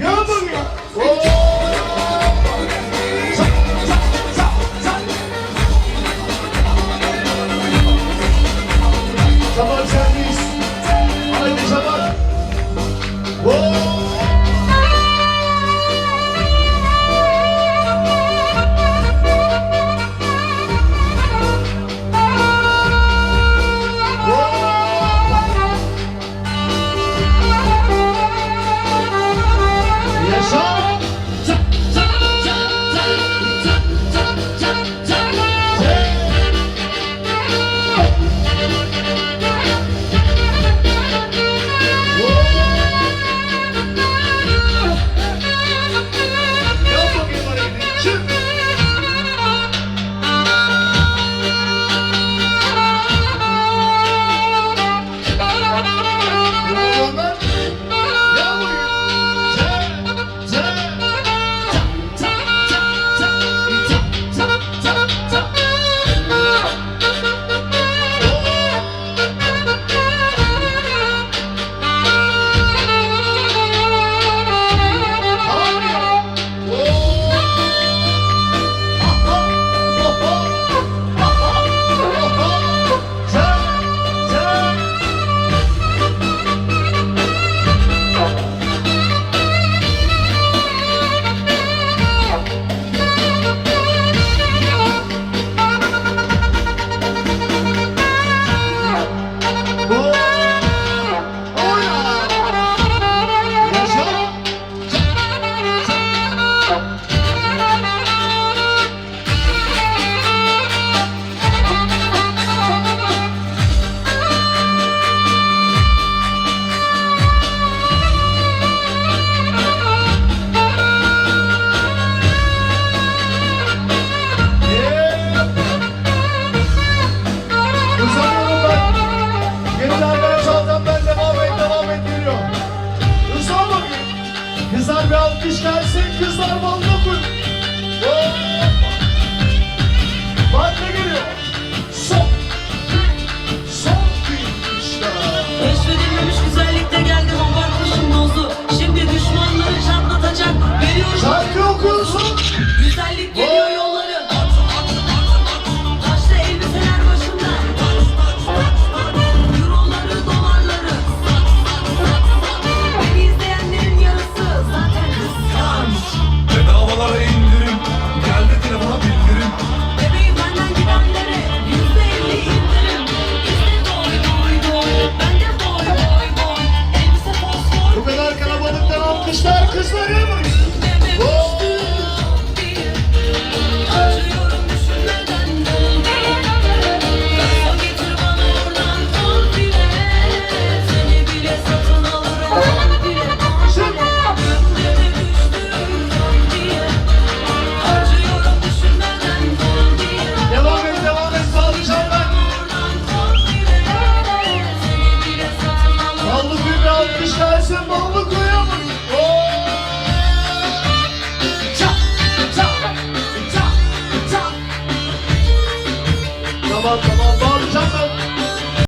영광이야. 오. alkış gelsin kızlar bal dokun. Bak geliyor. Sok. Sok işte. Keşfedilmemiş güzellikte geldim abartmışım dozu. Şimdi düşmanları çatlatacak. Veriyorum. Şarkı okuyorsun. alkışları.